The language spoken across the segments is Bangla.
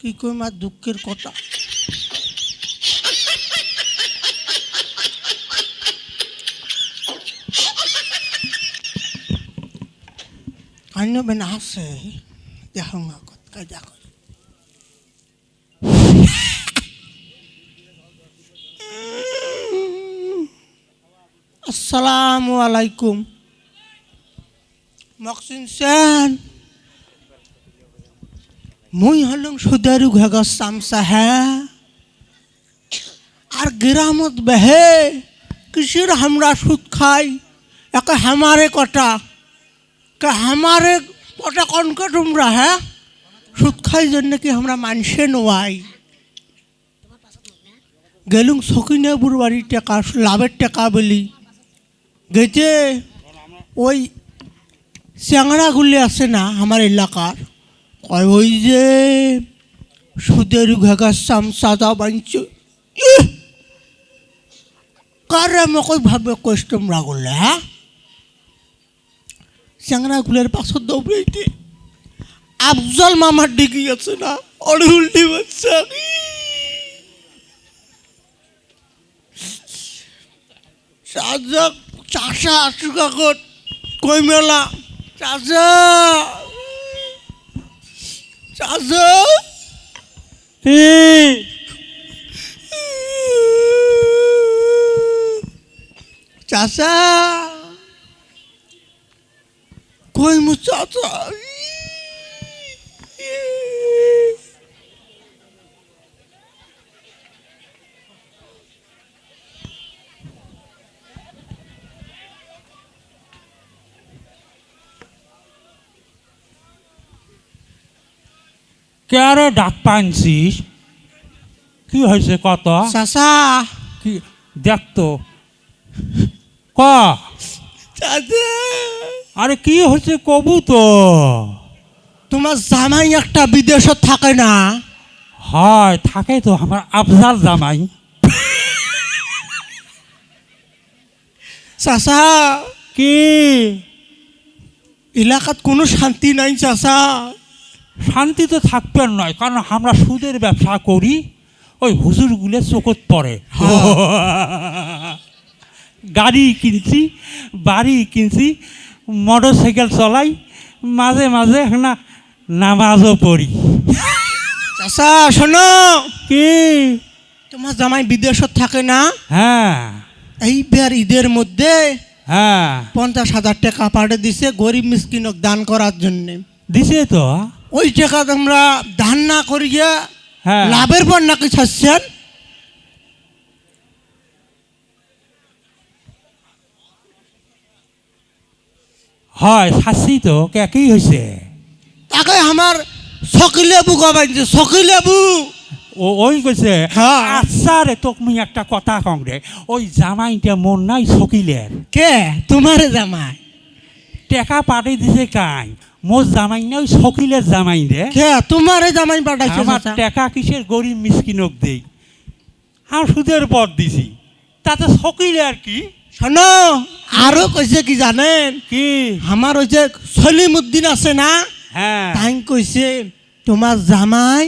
কি কই মা দুঃখের কথা? অন্য বেন আছে দেখো মা কথা দেখো আসসালামু আলাইকুম মকসিন সেন মুই হলুম সুদারু ঘাগস চামচা হ্যাঁ আর গ্রামত বেহে কিসের আমরা সুদ খাই, একে হামারে কটা। কে হামারে কটা কনকে তোমরা হ্যাঁ সুদ খাই জন্য কি আমরা মানসে নোয়াই গেলুম সকিনাবুর বাড়ির টাকা লাভের টাকা বলি। গেছে, ওই চ্যাংড়াগুলি আছে না আমার এলাকার। কয়, ওই যে সুদের ঘাগার সামসাদা বাঞ্চ কারে মকই ভাবে কইস তোমরা করলে হ্যাঁ? চ্যাংড়াগুলের পাশত দৌড়াইতে আফজল মামার ডিগি আছে না অড়হুলটি বাচ্চা চাষা চাষা আসুকা কর। কই মেলা? চাষা! চাষা! চাষা! কই মু চাষা? কে রে ডাক পানছিস কি হয়েছে কত চাষা কি? দেখতো ক? আরে কি হয়েছে কবু তো? তোমার জামাই একটা বিদেশত থাকে না? হয় থাকে তো আমার আফজাল জামাই। চাষা কি? এলাকাত কোনো শান্তি নাই চাষা শান্তি তো থাকবে নয় কারণ আমরা সুদের ব্যবসা করি ওই হুজুরগুলো চোখত পড়ে। গাড়ি কিনছি বাড়ি কিনছি মোটর সাইকেল চলাই মাঝে মাঝে না নামাজও পড়ি। চাষা শোনো। কি? তোমার জামাই বিদেশত থাকে না? হ্যাঁ। এইবার ঈদের মধ্যে হ্যাঁ। পঞ্চাশ হাজার টাকা পাঠে দিছে গরিব মিসকিনক দান করার জন্য। দিছে তো। ওই টাকা তোমরা দান না করিয়া হ্যাঁ। লাভের পর নাকি ছাড়ছেন? হয় শাস্তি তো কি হয়েছে তাকে আমার সকিলেবু গবাইছে সকিলেবু ও ওই কইছে হ্যাঁ। আচ্ছা রে তোকে মুই একটা কথা কম রে ওই জামাইটা মন নাই শকিলের কে? তোমার জামাই। টেকা পাঠিয়ে দিছে কাই? মোর জামাই না ওই শকিলের জামাই রে কে তোমার জামাই পাঠাইছে আমার? টেকা কিসের গরিব মিসকিনক দেই। আর সুদের পর দিছি। তাতে শকিলে আর কি? শোনো আরও কইছে কি জানেন কি? আমার ওই যে সলিমুদ্দিন আছে না হ্যাঁ। তাই কইছে তোমার জামাই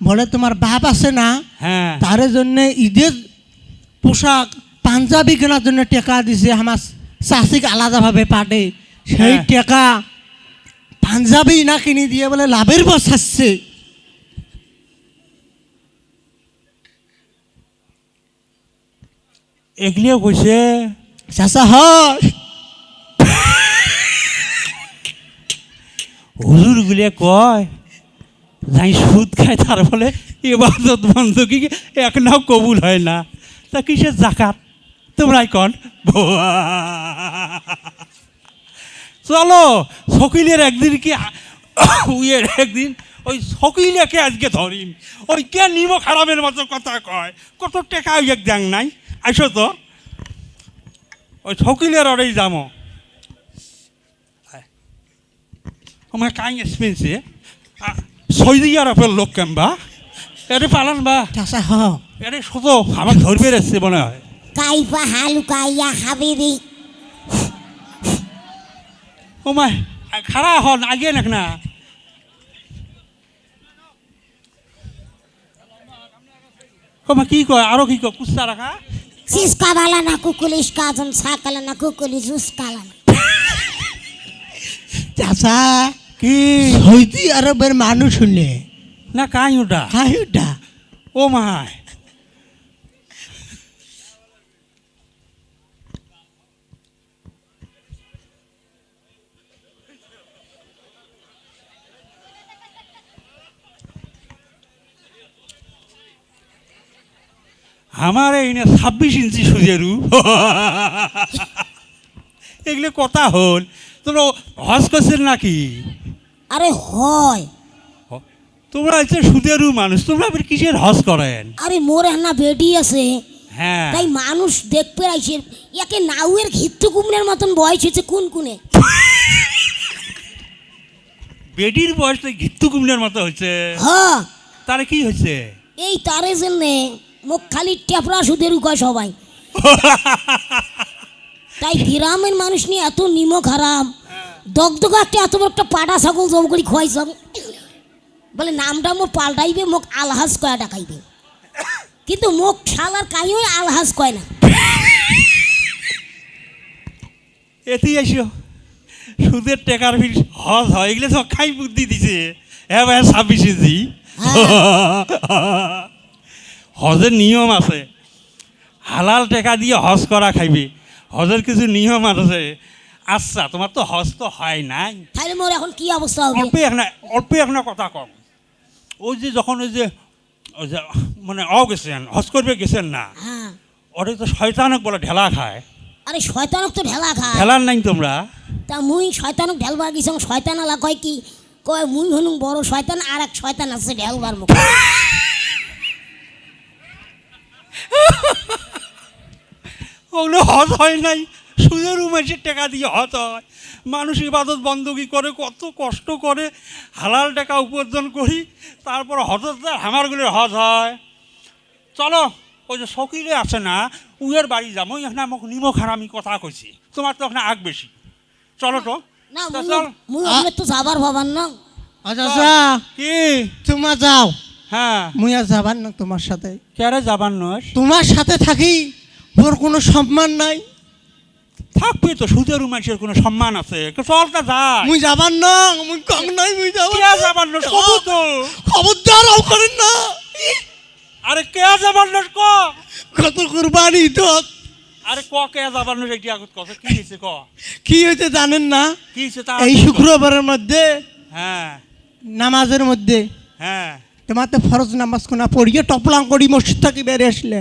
বলে তোমার বাপ আছে না হ্যাঁ। তার জন্য ঈদের পোশাক পাঞ্জাবি কেনার জন্য টাকা দিছে আমার চাষিক আলাদাভাবে পাঠে সেই হ্যাঁ। টাকা পাঞ্জাবি না কিনে দিয়ে বলে লাভের বসাচ্ছে এগুলিও কইছে চাষা হয়। হুজুর গুলিয়ে কয় যাই সুদ খায় তার ফলে এবাদত বন্ধকি এক নাও কবুল হয় না। তা কিসের জাকাত? তোমরাই কন। চলো শকিলের একদিন কি উইয়ের একদিন ওই শকিলেকে আজকে ধরিম ওই কে নিম খারাপের মতো কথা কয়? কত টেকা এক দেন নাই? আইসো তো। ওই শকিলের অরেই যামো। আমার কাই এক্সপেন্সে। সৌদি আরবের লোক কেমবা এরে পালান বা। চাষা হ এরে শুধু আমার ধরবে এসছে মনে হয়। কাইফা হালুকাইয়া হাবিবি। ও মা খারা হন আগে নাক না। ও মা কি কয় আরও কি কয় কুস্তা রাখা? সিসকা বালা না কুকুলিস কাজন সাকালা না কুকুলি জুস কালা না। চাচা কি? সৌদি আরবের মানুষ শুনে। না কাই ওটা কাহিটা ও মাই আমার এই না ছাব্বিশ ইঞ্চি সুজেরু এগুলো কথা হল। তোমরা হজ করছেন নাকি? আরে হয়। তোমরা হচ্ছে সুদেরু মানুষ তোমরা আবার কিসের হজ করেন? আরে মোর না বেডি আছে। হ্যাঁ। তাই মানুষ দেখতে আইসে ইয়াকে নাউয়ের ঘিত্তু কুমড়ের মতন বয়স হয়েছে কোন কোনে বেডির বয়স তো ঘিত্তু কুমড়ের মতো হচ্ছে। হ তার কি হচ্ছে? এই তারে জন্যে মুখ খালি টেপরা সুদের কয় সবাই। তাই গ্রামের মানুষ নিয়ে এত নিমক হারাম দগদগা একটা এত বড় একটা পাটা ছাগল জম করে খোয়াইছাম বলে নামটা মোর পাল্টাইবে মোক আলহাজ কয়া ডাকাইবে। কিন্তু মোক শালার কাইও আলহাজ কয় না। এতেই আসো সুদের টেকার ফির হজ হয় এগুলো সব খাই বুদ্ধি দিছে। হ্যাঁ ভাই ছাব্বিশ ইঞ্চি হজের নিয়ম আছে। হালাল টেকা দিয়ে হজ করা খাইবে। হজের কিছু নিয়ম আছে। আচ্ছা তোমার তো হজ তো হয় নাই। তাহলে মোর এখন কি অবস্থা হবে? অল্প এক না অল্প এক কথা কম। ওই যে যখন ওই যে মানে অ গেছেন হজ করবে গেছেন না। হ্যাঁ। ওটা তো শয়তানক বলে ঢেলা খায়। আরে শয়তানক তো ঢেলা খায়। ঢেলার নাই তোমরা? তা মুই শয়তানক ঢেলবার গেছিলাম শয়তান আলা কয় কি? কয় মুই হনুম বড় শয়তান আর এক শয়তান আছে ঢেলবার মুখ। ওগুলো হজ হয় নাই। সুদের উমেশের টাকা দিয়ে হজ হয়। মানুষ ইবাদত বন্দগি করে কত কষ্ট করে হালাল টাকা উপার্জন করি তারপর হজরদার হামারগুলোর হজ হয়। চলো ওই যে শকিলে আছে না উয়ের বাড়ি যাব এখানে আমাকে নিমখ হারামি কথা কইছি। তোমার তো ওখানে আগ বেশি। চলো তো। না তা যাবার ভাবার না। চাচা কি? তোমার যাও। হ্যাঁ। মুই আর যাবার না তোমার সাথে। কেরে যাবার নয়? তোমার সাথে থাকি। মোর কোনো সম্মান নাই। থাকবে তো সুদের উমেশের কোনো সম্মান আছে। চল তা যায় মুই যাবার না মুই কম নাই মুই যাবার নয় কবু তো। খবরদার আও করেন না। আরে কে যাবার নয় ক? কত কুরবানি তো আরে ক কে যাবার এটি আগত কথা। কি হয়েছে ক? কি হয়েছে জানেন না? কি হয়েছে তা এই শুক্রবারের মধ্যে হ্যাঁ। নামাজের মধ্যে হ্যাঁ। তোমার তো ফরজ নামাজ কোনা পড়িয়ে টপলাং করি মসজিদ থেকে বেরিয়ে আসলে।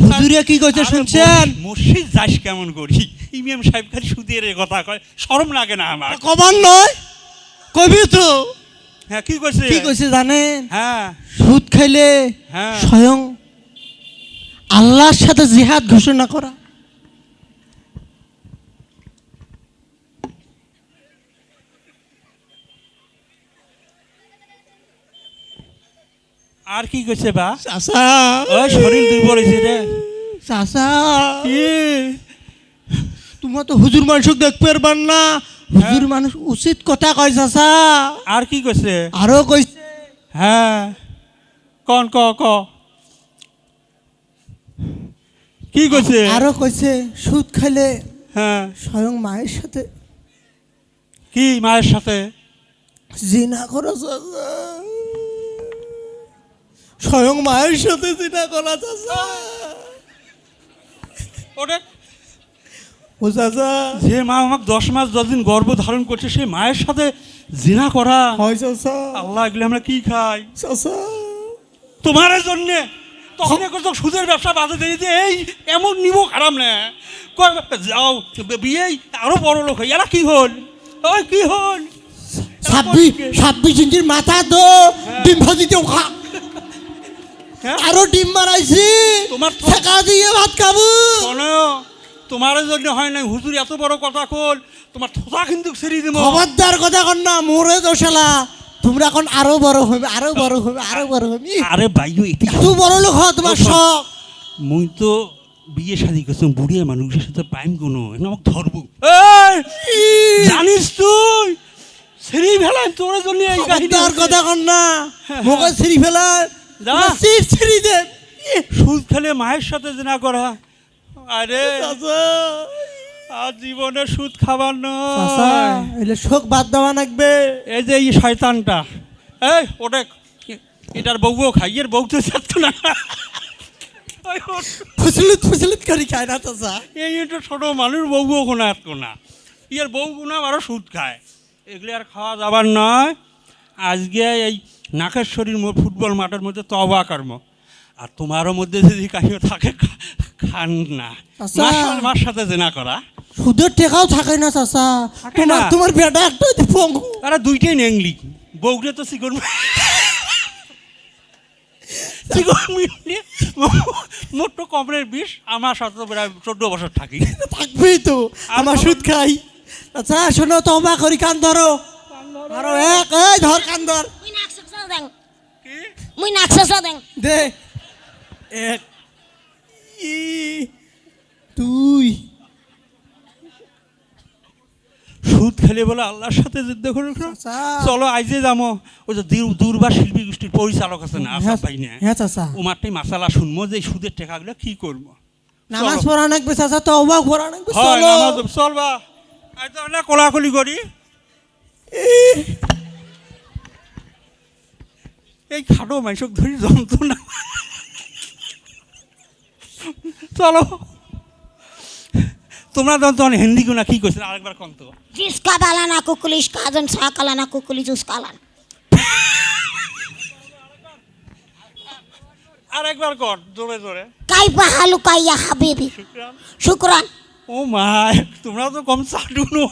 হুজুরে কি কইছে শুনছেন? মসজিদ যাস কেমন করি? সাহেব খালি সুদের কথা কয় শরম লাগে না আমার। কবার নয় কবি তো। হ্যাঁ কি কইছে? কি কইছে জানেন? হ্যাঁ। সুদ খাইলে হ্যাঁ। স্বয়ং আল্লাহর সাথে জিহাদ ঘোষণা করা। আর কি কইছে বা? ওই শরীর দুর্বল হয়েছে রে। চাচা। কি? তোমার তো হুজুর মানুষ দেখতে পারবার না। হুজুর মানুষ উচিত কথা কয় চাচা। আর কি কইছে? আরও কইছে। হ্যাঁ। কন ক ক। কি কইছে? আরও কইছে সুদ খাইলে হ্যাঁ। স্বয়ং মায়ের সাথে। কি মায়ের সাথে? জিনা করা চাচা। স্বয়ং মায়ের সাথে জিনা করা চাচা। ওটা ও চাচা। যে মা আমাকে দশ মাস দশ দিন গর্ভ ধারণ করছে সেই মায়ের সাথে জিনা করা। হয় চাচা। আল্লাহ এগুলো আমরা কি খাই? চাচা। তোমার জন্য তখন কত সুদের ব্যবসা বাধা দিয়ে যে এই এমন নিব খারাপ না। কয়, যাও বিয়ে আরও বড় লোক হয় এরা কি হল? ওই কি হল? ছাব্বিশ ছাব্বিশ ইঞ্চির মাথা তো ডিম ভাজিতেও খা হ্যাঁ? আরও ডিম বানাইছি। তোমার ঠেকা দিয়ে ভাত খাব। শোনো তোমার জন্য হয় নাই হুজুর এত বড় কথা কল তোমার থোতা কিন্তু ছেড়ে দিব। খবরদার কথা কর না মোরে দোশালা তোমরা এখন আরও বড় হবে আরও বড় হবে আরও বড় হবে আরে বাইও এটি তুই বড় লোক হ তোমার শখ। মুই তো বিয়ে শাদি করছ বুড়িয়ে মানুষের সাথে পাইম কোনো আমাকে ধরবো। জানিস তুই? সেরি ভেলায় তোর জন্য এই কথা কন না মোকে ছিঁড়ি ফেলা যা। সিট দে সুদ খেলে মায়ের সাথে জেনা করা। আরে আর জীবনে সুদ খাবার এলে শোক বাদ দেওয়া লাগবে। এই যে এই শয়তানটা। এই ওটা এটার বউও খাই এর বউ তো চাচ্ছ না। ফুসলিত ফুসলিত করি খায় না চাচা। এই একটা ছোট মানুষ বউও কোনা না ইয়ের বউ কোনা আরও সুদ খায়। এগুলি আর খাওয়া যাবার নয়। আজকে এই নাকেশ্বরীর ফুটবল মাঠের মধ্যে তবা কর্ম। আর তোমারও মধ্যে যদি কাহিও থাকে খান না। মার- সাথে জেনা করা। সুদের টেকাও থাকে না চাচা। তোমার। তোমার বেটা একটা পঙ্গু। আরে দুইটাই নেংলি বউকে তো শিকড় শিকড় মিলিয়ে মোট কমরের বিষ। আমার সাথে প্রায় চোদ্দ বছর থাকি। থাকবেই তো। আমার সুদ খাই। আচ্ছা শোনো তোমা করি কান ধরো। আরও এক এই ধর কান ধর মুই নাক সাকসা দেন মুই নাক সাকসা দেন দে। এক ই দুই। সুদ খেলে বলে আল্লাহর সাথে যুদ্ধ করে। চলো আইজে যাব ওই যে দূর- দূরবার শিল্পী গোষ্ঠীর পরিচালক আছে না আসাদ ভাই না? হ্যাঁ চাচা। ও মাঠটাই মাসালা শুনব যে সুদের টাকাগুলো কি করব। নামাজ। পড়া নাকবে চাচা তো অবাক পড়া নাকবে হয় চলো। নামাজ চল বা আজ তো না কোলাকুলি করি। এই খাটো মাইসব ধরি যন্ত্রণা চলো। তোমরা তখন মানে হিন্দি গুনা কি কইছিল আরেকবার কন তো। জিসকা বালানা কুকুলিশ কাজন কুকুলি জুসকালান আরেকবার কর জোরে জোরে কাই পাহালু কাইয়া হাবিবি। শুকরান ও মা তোমরা তো কম চাটু না